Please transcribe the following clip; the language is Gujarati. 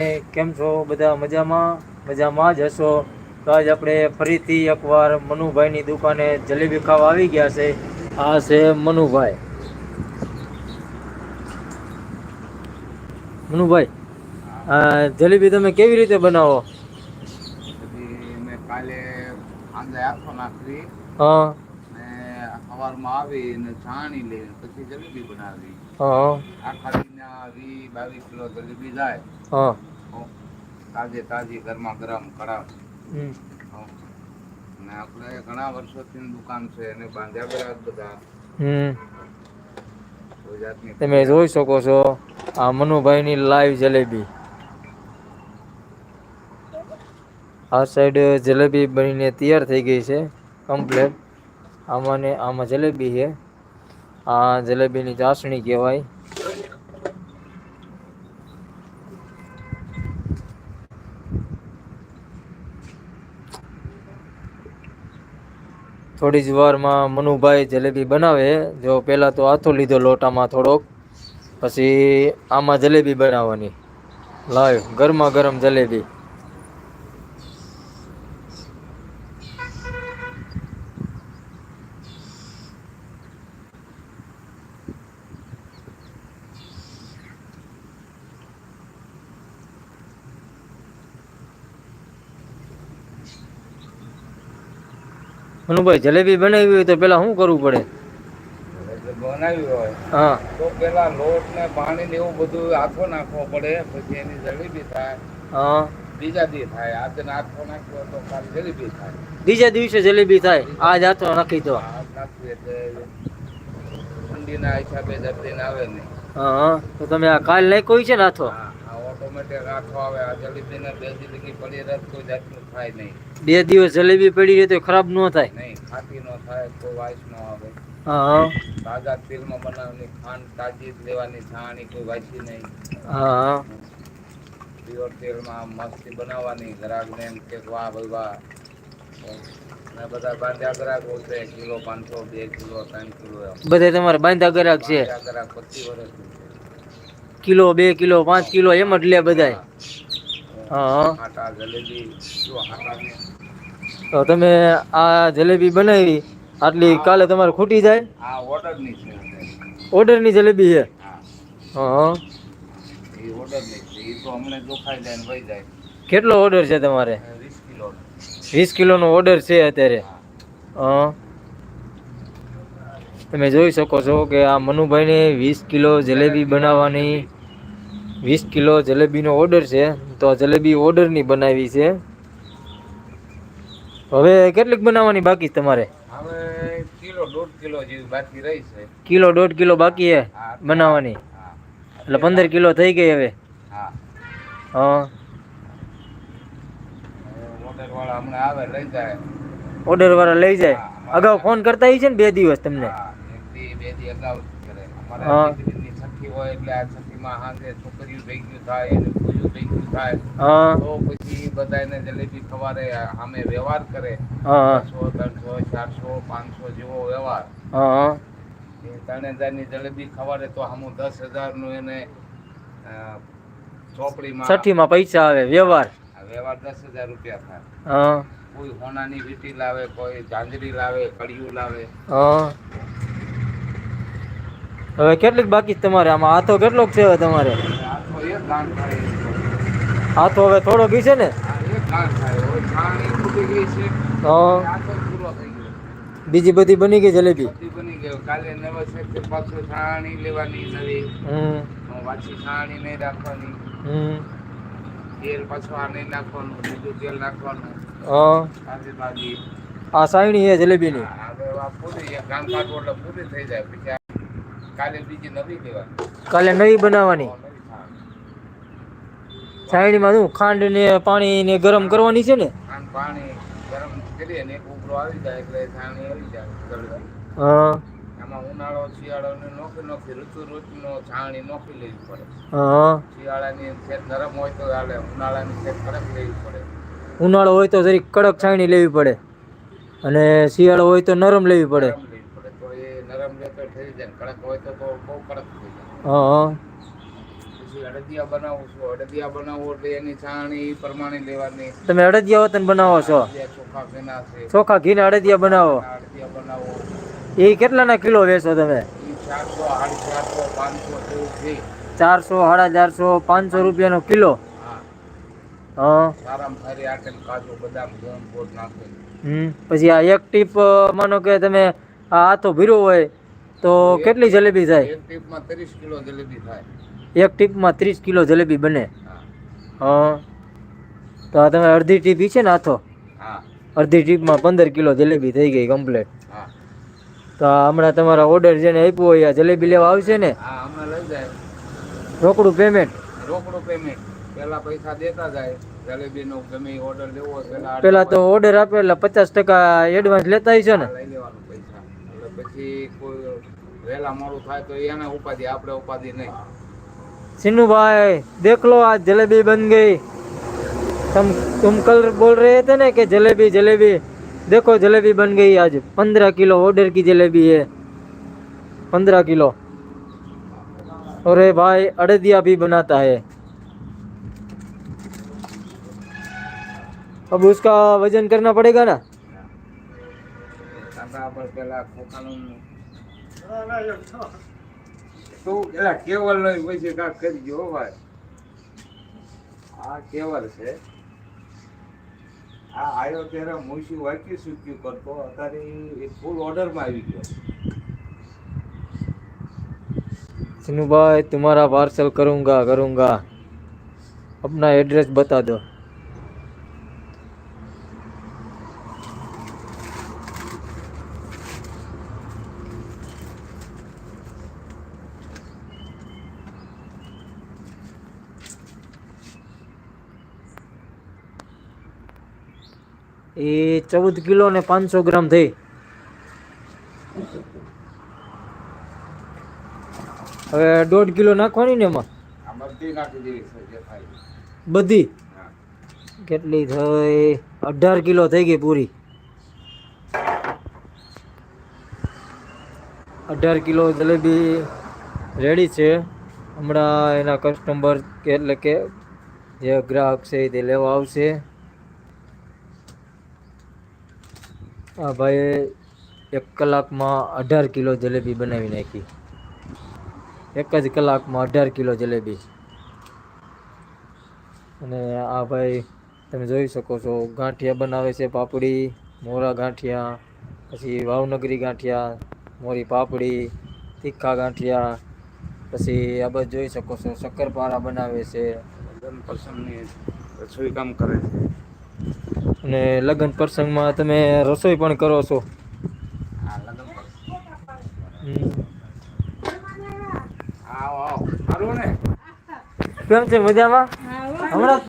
કેમ છો? બધા મજામાં? મજામાં જ હશો? તો આજ આપણે ફરીથી એકવાર મનુભાઈની દુકાને જલેબી ખાવા આવી ગયા છે. આ છે મનુભાઈ. મનુભાઈ જલેબી તમે કેવી રીતે બનાવો? કાલે આંદે આખો નાખવી હા. સવારમાં આવી ને છાણી લઈ પછી જલેબી બનાવી. આખા દીના વી બાવીસ કિલો જલેબી જાય. હો. તાજે તાજી ગરમા ગરમ કડાવ. ને આપણે ઘણા વર્ષોથી દુકાન છે એને બાંધ્યા બરાબર બધા. હમ. તમે જોઈ શકો છો આ મનુભાઈની લાઈવ જલેબી. આ સાઈડ જલેબી બનીને તૈયાર થઈ ગઈ છે કમ્પ્લેટ આમાં ને આમાં જલેબી છે. આ જલેબીની ચાસણી કહેવાય. થોડી જ વારમાં મનુભાઈ જલેબી બનાવે. જો પહેલાં તો હાથો લીધો લોટામાં થોડોક. પછી આમાં જલેબી બનાવવાની. લાવ ગરમા ગરમ જલેબી. મનુભાઈ જલેબી બનાવી હોય તો પહેલાં શું કરવું પડે? બનાવી હોય. હા. તો પેલા લોટ ને પાણી ને એવું બધું આખો નાખવો પડે પછી એની જલેબી થાય. હા. બીજા દી થાય. આજે આખો નાખ્યો તો કાલ જલેબી થાય. બીજા દિવસે જલેબી થાય. આજ આથો નાખી તો આ નાખવી એટલે ઠંડીના હિસાબે દર્દીને આવે નહીં. હા હા. તો તમે આ કાલ નાખ્યો છે ને આથો હા. આવે. આ જલેબીને બે જિંદગી પડી રહે કોઈ જાતનું થાય નહીં. બે દિવસ જલેબી પડી રહે તો ખરાબ ન થાય. નહીં ખાટી નો થાય કોઈ વાઇસ નો આવે. હા. હા તાજા તેલમાં બનાવવાની ખાંડ તાજી લેવાની છાણી કોઈ વાંચી નહીં. હા. હા પ્યોર તેલમાં મસ્તી બનાવવાની ગ્રાહકને એમ કે વાહ ભાઈ વાહ. ને બધા બાંધ્યા ગ્રાહકો કિલો પાંચસો બે કિલો ત્રણ કિલો બધે તમારે બાંધા ગ્રાહક છે. બાંધ્યા ગ્રાહક પચીસ વર્ષથી છે કિલો, બે કિલો, પાંચ કિલો એમ જ લે આટાને તો તમે આ જલેબી બનાવી, આટલી કાલે તમારે ખૂટી જાય? ઓર્ડરની જલેબી છે? કેટલો ઓર્ડર છે તમારે? વીસ કિલોનો ઓર્ડર છે અત્યારે. હા. તમે જોઈ શકો છો કે આ મનુભાઈને વીસ કિલો જલેબી બનાવવાની વીસ કિલો જલેબીનો ઓર્ડર છે તો જલેબી ઓર્ડરની બનાવી છે. હવે કેટલીક બનાવવાની બાકી તમારે? હવે કિલો દોઢ કિલો બાકી છે. બનાવવાની? એટલે પંદર કિલો થઈ ગઈ હવે? હા. ઓર્ડર વાળા લઈ જાય. અગાઉ ફોન કરતા છે ને બે દિવસ તમને? દી અગાઉ કરે. અમારે દીકરીની છઠ્ઠી હોય એટલે આ છઠ્ઠીમાં સાંજે છોકરીઓ થઈ થાય એને પૂજું થઈ થાય. તો પછી બધાને જલેબી ખવારે સામે વ્યવહાર કરે. હા ત્રણસો ચારસો પાંચસો જેવો વ્યવહાર. હા હા. એ ત્રણ હજારની જલેબી ખવારે તો આમું દસ હજારનું એને અ, ચોપડીમાં છઠ્ઠીમાં પૈસા આવે વ્યવહાર. આ વ્યવહાર દસ હજાર રૂપિયા થાય. કોઈ હોનાની વીટી લાવે કોઈ જાંજરી લાવે કડિયું લાવે. હા. હવે કેટલીક બાકી છે તમારે? આમાં હાથો કેટલોક છે હવે તમારે? આ તો એક ગાંઠ થાય હાથો હવે થોડોક ઈ છે ને? આ એક ગાંઠ થાય હવે છાણી તૂટી ગઈ છે હા. આ તો પૂરો થઈ ગયો બીજી બધી બની ગઈ જલેબી? બધી બની ગયો કાલે નવા છે પાછું છાણી લેવાની નવી હમ. પાછી છાણી નહીં રાખવાની હમ. તેલ પાછું આ નહીં નાખવાનું બીજું તેલ નાખવાનું હા. તાજી તાજી. આ સાયણી છે જલેબીની. હા, હવે આ પૂરી એક ગામ કાઢવું એટલે પૂરી થઈ જાય પછી આ કાલે બીજી નવી લેવાની. કાલે નવી બનાવવાની? નવી છાણી. શું ખાંડ ને પાણી ને ગરમ કરવાની છે ને? પાણી ગરમ કરીએ ને એક ઉભરો આવી જાય એટલે છાણી આવી જાય હા. એમાં ઉનાળો શિયાળો ને નોખી નોખી ઋતુ ઋતુનો છાણી નોખી લેવી પડે. હા. શિયાળાની ખેત નરમ હોય તો ચાલે ઉનાળાની ખેત કડક લેવી પડે. ઉનાળો હોય તો જરીક કડક છાણી લેવી પડે. અને શિયાળો હોય તો નરમ લેવી પડે નરમ લેવી પડે તો એ નરમ લે તો થઈ જાય કડક હોય તો તો બહુ કડક થઈ જાય. હા. હા પછી અડદિયા બનાવું છું. અડદિયા બનાવો એટલે એની છાણી પ્રમાણે લેવાની. તમે અડદિયા વતન બનાવો છો? ચોખા ઘીના છે. ચોખા ઘીના અડદિયા બનાવો. અડદિયા બનાવો. એ કેટલાના કિલો વેચો તમે? ચારસો સાડી ચારસો પાંચસો જેવું ચારસો સાડા ચારસો પાંચસો રૂપિયાનો કિલો? પછી આ એક ટીપ માનો કે તમે આ હાથો ભીરો હોય તો કેટલી જલેબી થાય એક ટીપમાં ત્રીસ કિલો જલેબી થાય. એક ટીપમાં ત્રીસ કિલો જલેબી બને? હા. તો આ તમે અડધી ટીપ છે ને આથો અડધી ટીપમાં પંદર કિલો જલેબી થઈ ગઈ કમ્પ્લેટ તો હમણાં તમારા ઓર્ડર જેને આપ્યો હોય આ જલેબી લેવા આવશે ને? રોકડું પેમેન્ટ રોકડું પેમેન્ટ પેલા પૈસા દેતા જાય. જલેબીનો ગમે ઓર્ડર લેવો પેલા તો ઓર્ડર આપે એટલે પચાસ ટકા એડવાન્સ લેતા હશો ને? લઈ લેવાનું. પછી કોઈ વહેલા મોડું થાય તો એને ઉપાધિ આપણે ઉપાધિ નહીં सिन्नू भाई देख लो आज जलेबी बन गई तुम तुम कल बोल रहे थे ना कि जलेबी जलेबी देखो जलेबी बन गई आज पंद्रह किलो ऑर्डर की जलेबी है पंद्रह किलो और ये भाई अड़दिया भी बनाता है अब उसका वजन करना पड़ेगा ना કાકા આપણે પેલા ખોખાનું તું એલા કેવલ નહીં પછી કાંક કરી ગયો હો ભાઈ આ કેવલ છે આ આયો ત્યારે મુસી વાંકી સૂક્યું કરતો અત્યારે એ ફૂલ ઓર્ડરમાં આવી ગયો सिन्नू भाई तुम्हारा पार्सल करूँगा करूँगा अपना एड्रेस बता दो એ ચૌદ કિલો ને પાંચસો ગ્રામ થઈ. હવે દોઢ કિલો નાખવાની ને એમાં? બધી કેટલી થઈ? અઢાર કિલો થઈ ગઈ પૂરી. અઢાર કિલો જલેબી રેડી છે. હમણાં એના કસ્ટમર કે એટલે કે જે ગ્રાહક છે તે લેવા આવશે. આ ભાઈએ એક કલાકમાં અઢાર કિલો જલેબી બનાવી નાખી. એક જ કલાકમાં અઢાર કિલો જલેબી. અને આ ભાઈ તમે જોઈ શકો છો, ગાંઠિયા બનાવે છે પાપડી, મોરા ગાંઠિયા, પછી ભાવનગરી ગાંઠિયા, મોરી પાપડી, તીખા ગાંઠિયા, પછી આ બધું જોઈ શકો છો, શક્કરપારા બનાવે છે. રસોઈ કામ કરે છે. અને લગ્ન પ્રસંગમાં તમે રસોઈ પણ કરો છો? આ લગ્ન પ્રસંગ હમ. આવો આવો. સારું ને? કેમ છે? મજામાં? હમણાં